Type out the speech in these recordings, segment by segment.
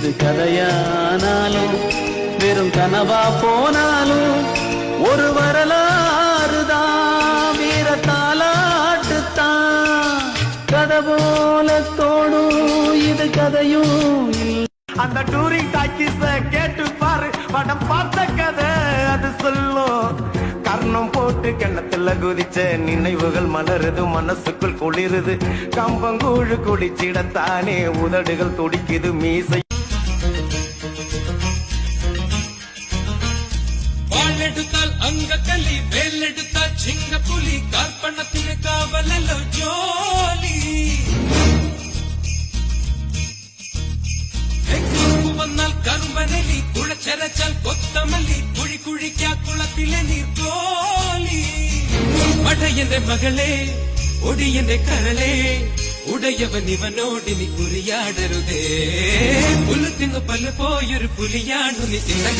இது கதையானாலும் வெறும் கனவா போனாலும் ஒரு வரலாறுதான் வீர தாலாட்டுத்தான் கதை போல தோணும் இது கதையும் அந்த டூரிங் டாக்கிஸ கேட்டு பாரு படம் பார்த்த கதை அது சொல்லும். கர்ணம் போட்டு கிணத்துல குதிச்ச நினைவுகள் மலருது மனசுக்குள் குளிருது. கம்பங்கூழு குடிச்சிடத்தானே உதடுகள் துடிக்குது மீசை ചിങ്ങപ്പുലി കാർപ്പണത്തിന് കാവലല്ലോ ജോലി എക്കൂപ്പ് വന്നാൽ കറുമ്പനലി കുഴച്ചരച്ചാൽ കൊത്തമല്ലി കുഴി കുഴിക്കാ കുളത്തിലെ നീർക്കോലി പടയന്റെ മകളെ ഒടിയന്റെ കരളെ ഉടയവൻ ഇവനോടിനി കുറിയാടരുതേ പുല്ല് തിന്നു പല്ല് പോയൊരു പുലിയാണു നീ ചിന്തക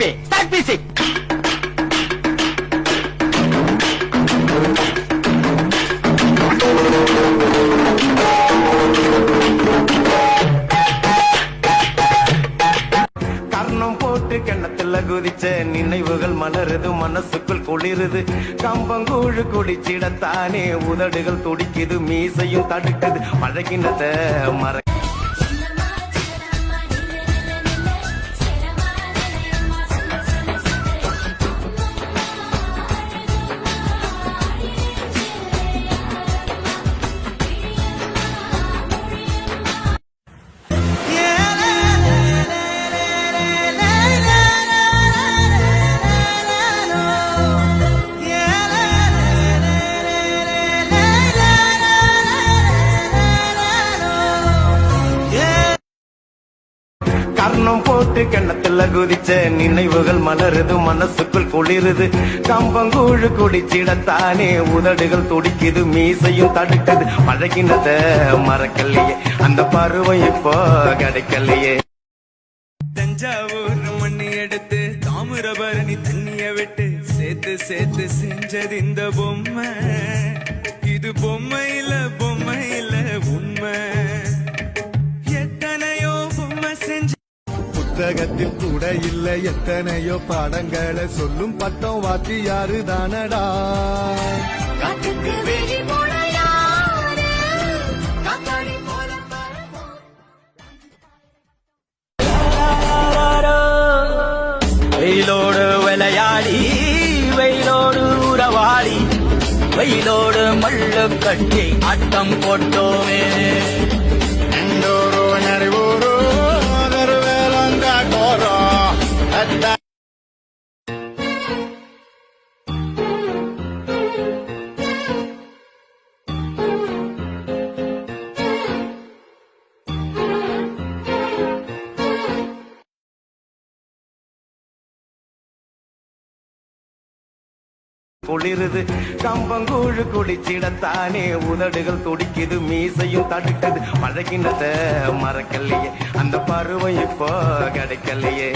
happy. Start ஹாப்பி கர்ணம் போட்டு கிணத்துல குதிச்ச நினைவுகள் மலருது மனசுக்குள் குளிருது கம்பங்கூழு குடிச்சிடத்தானே உதடுகள் துடிக்குது மீசையும் தடுக்குது பழகினத மற கர்ணம் போட்டு கிண்ணத்துல குதிச்ச நினைவுகள் மலருது மனசுக்குள் குளிருது. கம்பங்கூழு குடிச்சிடத்தானே உதடுகள் துடிக்குது மீசையும் தடுக்குது. பழகினத மறக்கலையே அந்த பருவம் இப்போ கிடைக்கலையே. தஞ்சாவூர் மண்ணி எடுத்து தாமிரபரணி தண்ணிய விட்டு சேர்த்து சேர்த்து செஞ்சது இந்த பொம்மை. இது பொம்மையில பொம்மையில புத்தகத்தில் கூட இல்ல. எத்தனையோ பாடங்களை சொல்லும் பட்டம் வாத்தியாரு தானடா. வெயிலோடு விளையாடி வெயிலோடு உறவாடி வெயிலோடு மல்லு கட்டி ஆட்டம் போட்டோமே. வேலந்த கோரோ da குளிருது. கம்பங்கூழு குளிச்சிடத்தானே. உதடுகள் துடிக்குது. மீசையும் தடுக்குது. பழகினத மறக்கலையே. அந்த பருவம் இப்போ கிடைக்கலையே.